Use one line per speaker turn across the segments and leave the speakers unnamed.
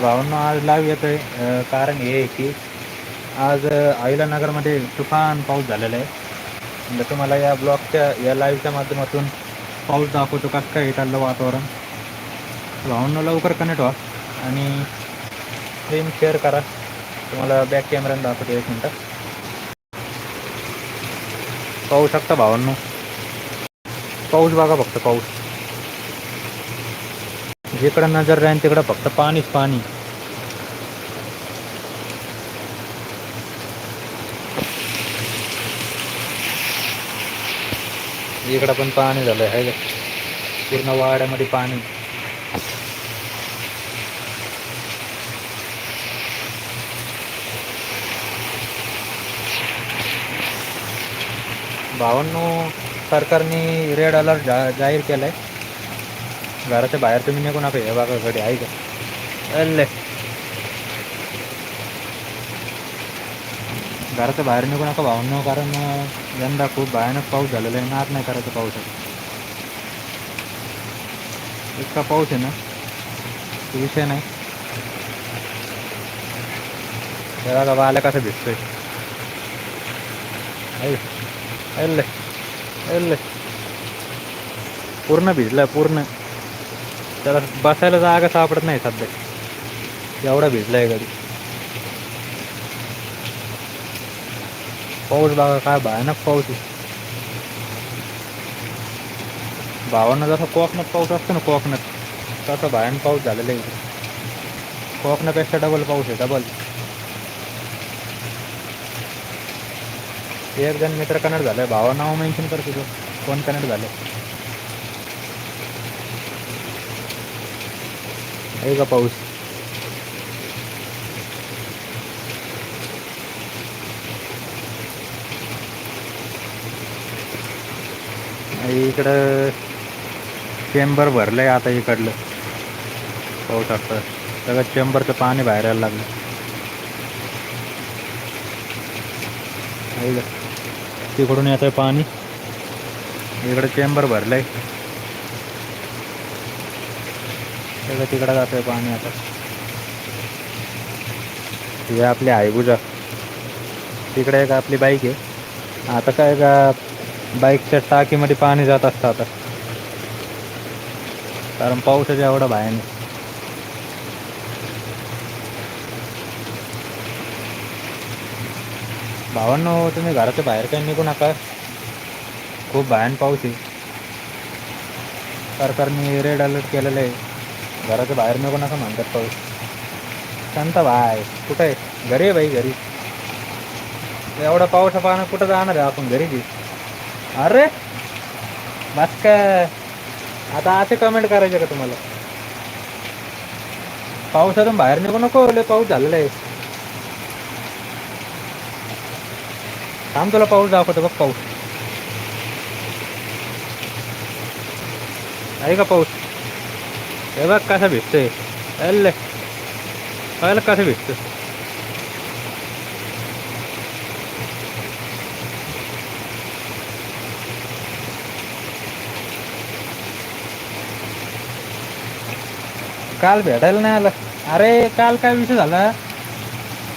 भावांना आज लाईव्ह आहे कारण हे आहे की आज अहिलानगरमध्ये तुफान पाऊस झालेला आहे. म्हणजे तुम्हाला या ब्लॉगच्या या लाईव्हच्या माध्यमातून पाऊस दाखवतो कसं काय चाललं वातावरण. भावांना लवकर कनेक्ट व्हा आणि स्क्रीन शेअर करा. तुम्हाला बॅक कॅमेऱ्याने दाखवतो एक मिनटं. पाहू शकता भावांनो? पाऊस बघा फक्त पाऊस. जिकडं नजर राहील तिकडं फक्त पाणीच पाणी. इकडं पण पाणी झालं आहे पूर्ण वाड्यामध्ये पाणी. भावांनो सरकारने रेड अलर्ट जा जाहीर केलाय. घराच्या बाहेर तुम्ही निघू नका हे बघा घडी आहे का अल्ले. घराच्या बाहेर निघू नका भावांनो कारण यंदा खूप भयानक पाऊस झालेला आहे नाद नाही करायचं पावसात. इतका पाऊस आहे ना तो विषय नाही. हे बाबा आलं कसं भेटतोय आहे अल्ले अल्ले. पूर्ण भिजला पूर्ण. त्याला बसायला जागा सापडत नाही सध्या. एवढा भिजलाय गाडी पाऊस बघा काय भयानक पाऊस आहे. भावांना जसा कोकणात पाऊस ना, कोकणात, तसा भयानक पाऊस आहे कोकणापेक्षा डबल पाऊस आहे डबल एक जण मित्र कनेक्ट झालाय भावा नाव मेन्शन कर तुझं कोण कनेक्ट आहे का पाऊस? आणि इकडं चेंबर भरलंय आता इकडलं. पाऊस आता. सगळं चेंबरचं पाणी बाहेर यायला लागलं. आहे का? तिकडून येतंय पाणी. इकडं चेंबर भरलंय. सगळं तिकडं जातोय पाणी आता. हे आपली आयबुजा तिकडे एक आपली बाईक आहे. आता काय का बाईकच्या टाकीमध्ये पाणी जात असतं आता. कारण पावसाच्या एवढा बाहेर नाही भावांनो तुम्ही घराच्या बाहेर काही निघू नका. खूप भयान पाऊस आहे. सरकारने रेड अलर्ट केलेलं आहे. घराच्या बाहेर नको नका म्हणतात पाऊस शांत बाय. कुठं आहे? घरी आहे बाई घरी. एवढा पावसा पाहणं कुठं जाणार आहे आपण घरी की अरे! बस काय आता असे कमेंट करायचे का तुम्हाला? पावसातून बाहेर निघू नको लय पाऊस झालेला आहे. थांब तुला पाऊस दाखवतो बघ पाऊस. आहे का पाऊस? हे बघ कसं भेटतोय अल्ले. कळलं कसं भेटतं काल भेटायला नाही आलं. अरे काल काय विषय झाला?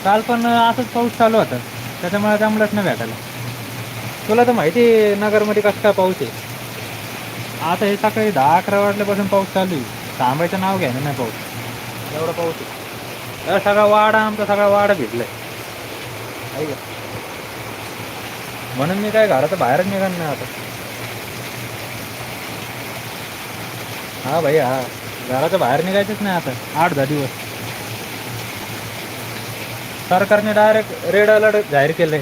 काल पण असंच पाऊस चालू होता. त्याच्यामुळे जमलंच नाही भेटायला. तुला तर माहिती आहे नगरमध्ये कसं काय पाऊस आहे. आता हे सकाळी दहा अकरा वाजल्यापासून पाऊस चालू आहे. थांबायचं नाव घ्यायला नाही पाऊस एवढा पाऊस आहे सगळा वाडा आमचा सगळा वाडा भिजलाय आहे म्हणून मी काय घराचं बाहेरच निघाल नाही आता. हा भाई हा. घराच्या बाहेर निघायचंच नाही आता. आठ दहा दिवस. सरकारने डायरेक्ट रेड अलर्ट जाहीर केलंय.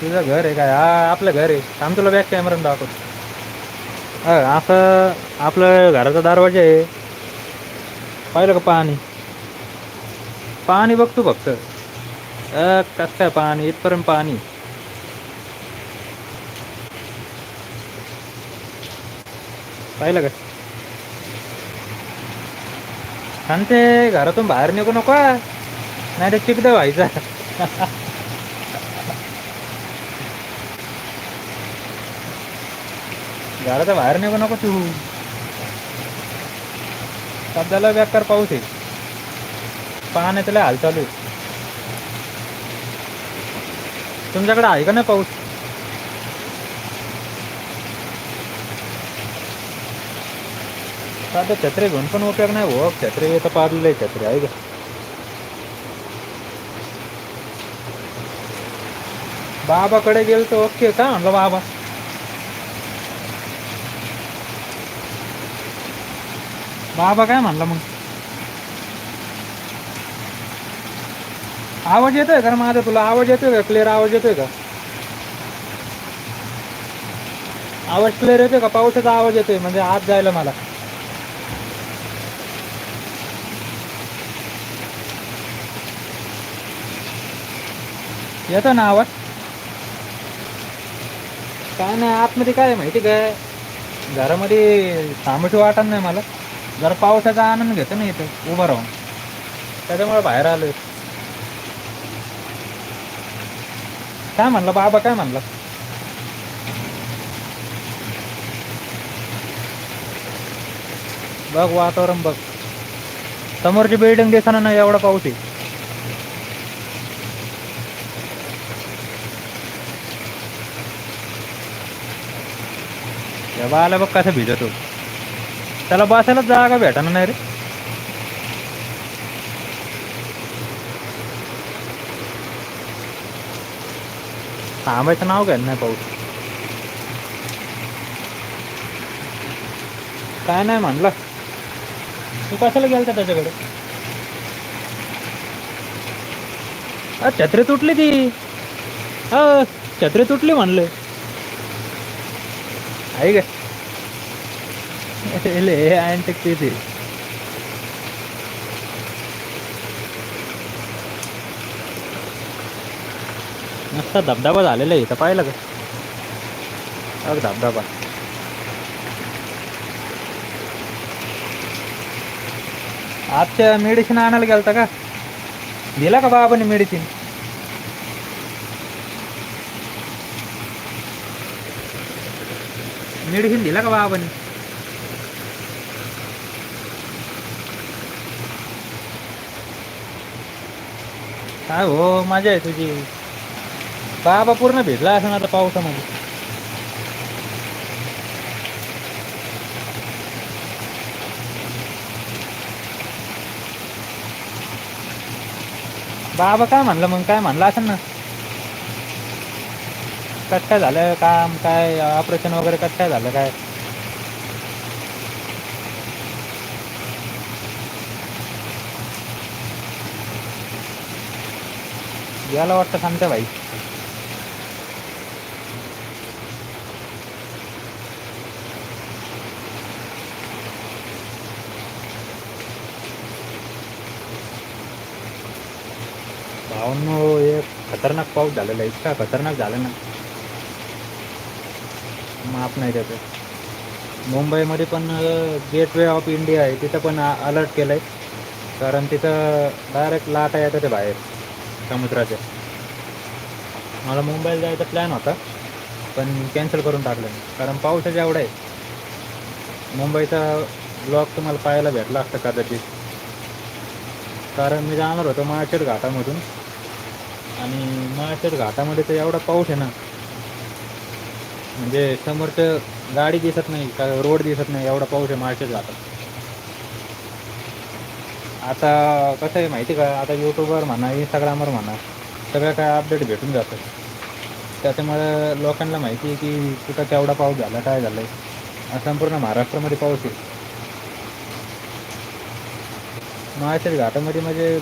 तुझं घर आहे काय? हा आपलं घर आहे. थांब तुला बॅक कॅमेरा दाखवतो. हा असं आपलं घराचा दरवाजा आहे. पाहिलं का पाणी? पाणी बघतो फक्त. अ, कसं काय पाणी? इथपर्यंत पाणी. पाहिलं का? सांगते घरातून बाहेर निघू नको नाही तर चिकदा व्हायचा. घराच्या बाहेर निघू नको तू. सध्याला बेकार पाऊस आहे पाण्याचं लय हाल चालू आहे. तुमच्याकडे आहे का नाही पाऊस? आता छत्री घेऊन पण उपयोग नाही हो छत्री तर पाडलेलं आहे छत्री आहे का? बाबाकडे गेलो तर ओके का म्हणलं बाबा? बाबा काय म्हणला मग? आवाज येतोय का माझा तुला? आवाज येतोय का? क्लिअर आवाज येतोय का? आवाज क्लिअर येतोय का? पावसाचा आवाज येतोय म्हणजे आत जायला मला. येतो ना आवाज? काय नाही आतमध्ये काय माहिती काय? घरामध्ये थांबशी वाटत नाही मला. जरा पावसाचा आनंद घेतो ना इथं उभं राहून. त्याच्यामुळे बाहेर आलोय. काय म्हणलं बाबा काय म्हणलं? बघ वातावरण बघ. समोरची बिल्डिंग दिसणार ना एवढा पाऊस आहे. या बाला बघ कसं भिजतो. त्याला बसायला जागा भेटणार नाही रे. थांबायचं नाव घ्यायला नाही पाऊस. काय नाही म्हणलं. तू कशाला गेलता त्याच्याकडे? अ छत्री तुटली ती. अ छत्री तुटली म्हणलं. आहे का हे अँटिक ती मस्त धबधबा झालेला आहे इथं पाहिलं का? धबधबा. आजच्या मेडिसिन आणायला गेलता का? दिला का बाबाने मेडिसिन? मेडिसिन दिला का बाबाने? काय हो मजा आहे तुझी. बाबा पूर्ण भिजला असं आता पावसामध्ये. बाबा काय म्हणलं मग काय म्हणलं असं ना? कट काय झालं काम काय ऑपरेशन वगैरे कट काय झालं काय? याला वाटतं सांगते भाई भावांनो हे खतरनाक पाऊस झालेला आहे. इतका खतरनाक झाला ना. माफ नाही त्याचं मुंबईमध्ये पण गेटवे ऑफ इंडिया आहे. तिथं पण अलर्ट केलं आहे कारण तिथं डायरेक्ट लाटा येतात ते बाहेर. समुद्राच्या मला मुंबईला जायचा प्लॅन होता पण कॅन्सल करून टाकलं मी. कारण पाऊसच एवढं आहे. मुंबईचा ब्लॉक तुम्हाला पाहायला भेटला असतं कदाचित. कारण मी जाणार होतो माळशेड घाटामधून. आणि माळशेड घाटामध्ये तर एवढा पाऊस आहे ना. म्हणजे समोरचं गाडी दिसत नाही का रोड दिसत नाही एवढा पाऊस आहे माळशेड घाटात. आता कसं आहे माहिती का? आता यूट्यूबवर म्हणा इंस्टाग्रामवर म्हणा सगळं काय अपडेट भेटून जातं. त्याच्यामुळे लोकांना माहिती आहे की कुठं केवढा पाऊस झाला काय झालं आहे संपूर्ण महाराष्ट्रामध्ये पाऊस आहे. माळशेर घाटामध्ये म्हणजे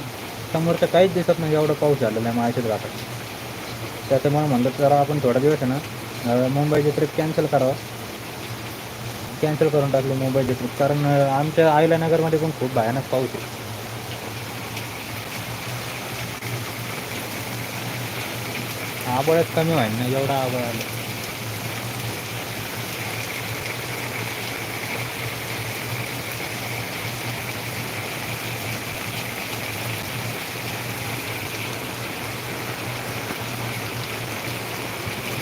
समोरचं काहीच दिसत नाही एवढा पाऊस झालेला आहे माळशेर घाटात. त्याच्यामुळे म्हणलं जरा आपण थोडा दिवस आहे ना मुंबईची ट्रिप कॅन्सल करावं. कॅन्सल करून टाकली मुंबईची ट्रिप कारण आमच्या आयला नगरमध्ये पण खूप भयानक पाऊस आहे. आबळच कमी व्हायला नाही एवढा आबळ आलं.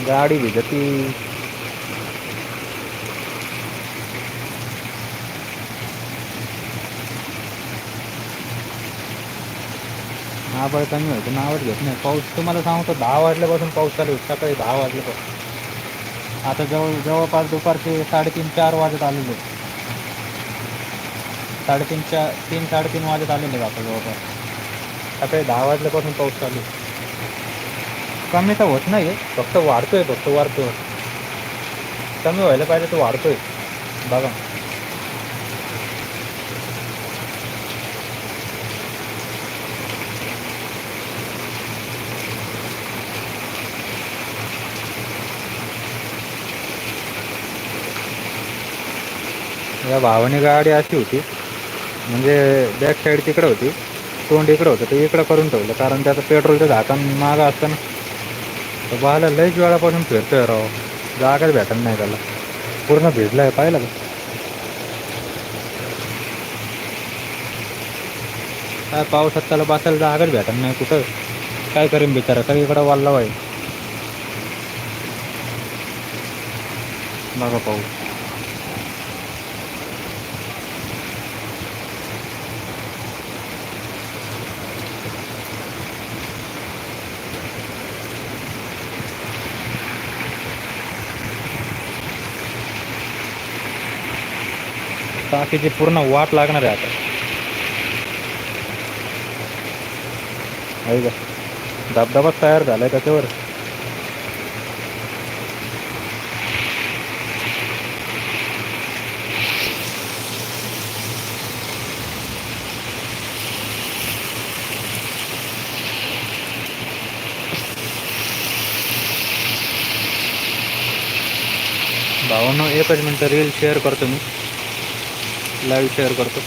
गाडी भिजती. आभाळ कमी होतं नावच घेत नाही. पाऊस तुम्हाला सांगतो दहा वाजल्यापासून पाऊस चालू होतो सकाळी दहा वाजल्यापासून. आता जवळ जवळपास दुपारचे साडेतीन चार वाजत आलेले साडेतीन चार तीन साडेतीन वाजत आलेले आता जवळपास. सकाळी दहा वाजल्यापासून पाऊस चालू कमी तर होत नाही फक्त वाढतोय फक्त वाढतोय. कमी व्हायला पाहिजे तो वाढतोय. बघा. या भावाने गाडी अशी होती. म्हणजे बॅक साईड तिकडं होती. तोंड इकडं होतं. ते इकडं करून ठेवलं. कारण त्याचं पेट्रोलचं झाकण मागं असतं ना तर बाला लईच वेळापासून फिरतोय राव. जागाच भेटत नाही त्याला. पूर्ण भिजलाय. पाहिलं का? काय पावसात त्याला बसायला जागाच भेटत नाही कुठं? काय करेन बिचारा? तर इकडं वाढला पाहिजे बघा पाऊस टाकीची पूर्ण वाट लागणार आहे आता. आहे का धबधबाच तयार झालाय त्याच्यावर. भावांनो एकच मिनटं रील शेअर करतो मी. लाईव्ह शेअर करतो.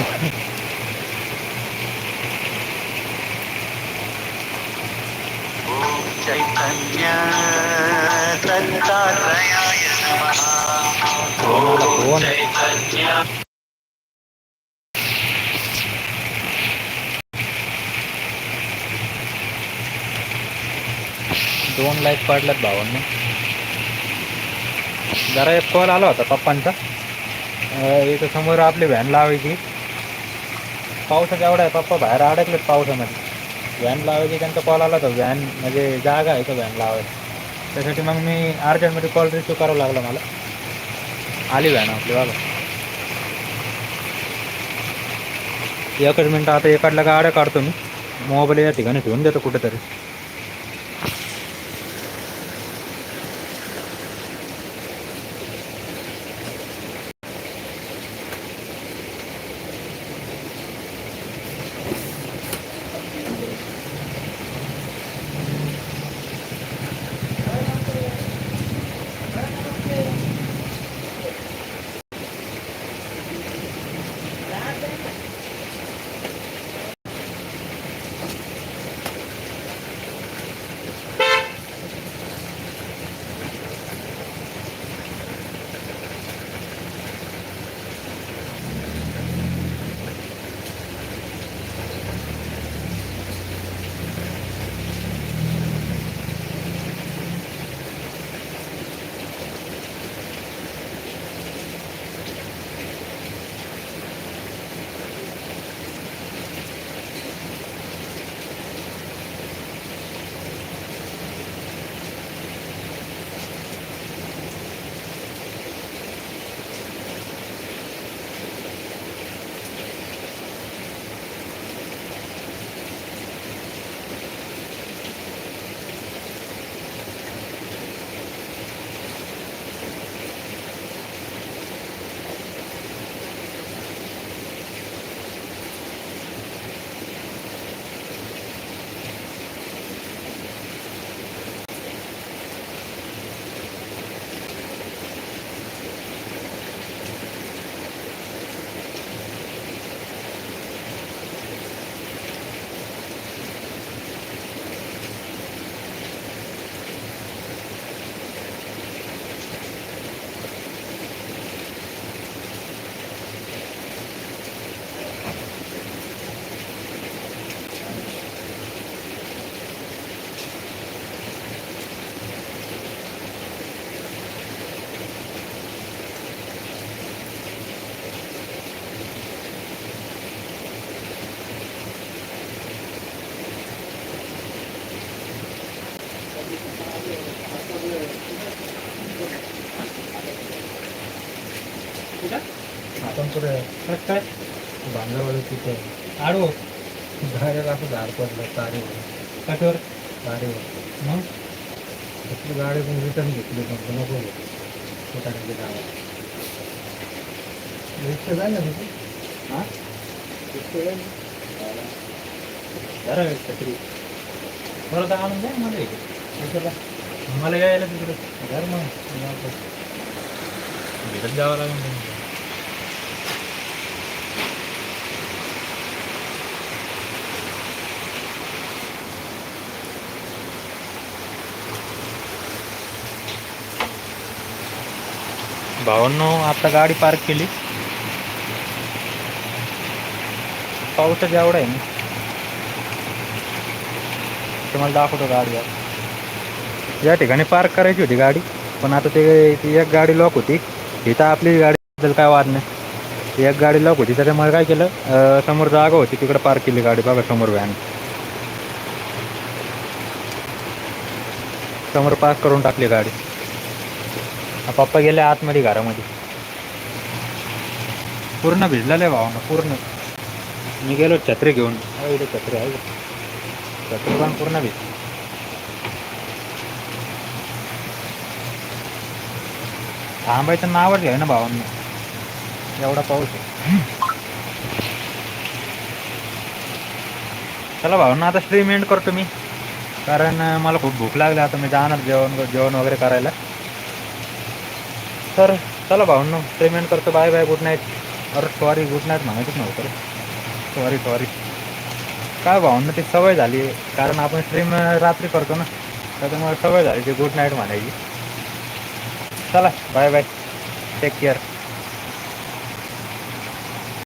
चैतन्य
दोन लाईक पडल्यात भावांना. जरा एक कॉल आला होता पप्पांचा. इथं समोर आपली व्हॅन लावायची. पावसाचा एवढा आहे पप्पा बाहेर अडकलेत पावसामध्ये. व्हॅन लावायची त्यांचा कॉल आला होता. व्हॅन म्हणजे जागा आहे का व्हॅन लावायची? त्यासाठी मग मी अर्जंटमध्ये कॉल रिसिव्ह करावा लागला मला. आली व्हॅन आपली बाबा एकच मिनटं आता एकाडला गाड्या काढतो मी. मोबाईल या ठिकाणी ठेवून देतो कुठेतरी.
पण पुढे
काय?
बांगरवाडी तिथे.
आडव.
डायरेक्ट असं झाड पडलं तारेवर.
कठोर
तारेवर.
मग?
घेतली गाडी पण रिटर्न घेतली पण नको फुटाण्याची गावात रिक्षा जाय ना तिथे
हां?
रिक्षा जाय ना
जरा परत आणून द्या मला इथे मला यायला तिकडे.
घर मग.
भेटत जावं लागेल. भावांनो आता गाडी पार्क केली. पाऊसच आवड आहे ना. तुम्हाला दाखवतो गाडी या ठिकाणी पार्क करायची होती गाडी पण आता ते ती एक गाडी लॉक होती. इथं आपली गाडीबद्दल काय वाद नाही. ती एक गाडी लॉक होती त्याच्यामुळे काय केलं समोर जागा होती तिकडे पार्क केली गाडी. बघा समोर व्हॅन. समोर पार्क करून टाकली गाडी. पप्पा गेले आतमध्ये घरामध्ये. पूर्ण भिजलेलं आहे भावना पूर्ण. मी गेलो छत्री घेऊन. इथे छत्री आहे? छत्री पण पूर्ण भिज. थांबायचं नावच घ्याय ना भावांना. एवढा पाऊस आहे. चला भावांना आता स्ट्रीम एंड करतो मी. कारण मला खूप भूक लागली. आता मी जाणार जेवण जेवण वगैरे करायला. तर चला भावांनो पेमेंट करतो. बाय बाय गुड नाईट अरे सॉरी गुड नाईट म्हणायचंच नव्हतं सॉरी सॉरी काय भावांना ती सवय झाली कारण आपण स्ट्रीम रात्री करतो ना त्याच्यामुळे सवय झाली ती गुड नाईट म्हणायची. चला बाय बाय. Take care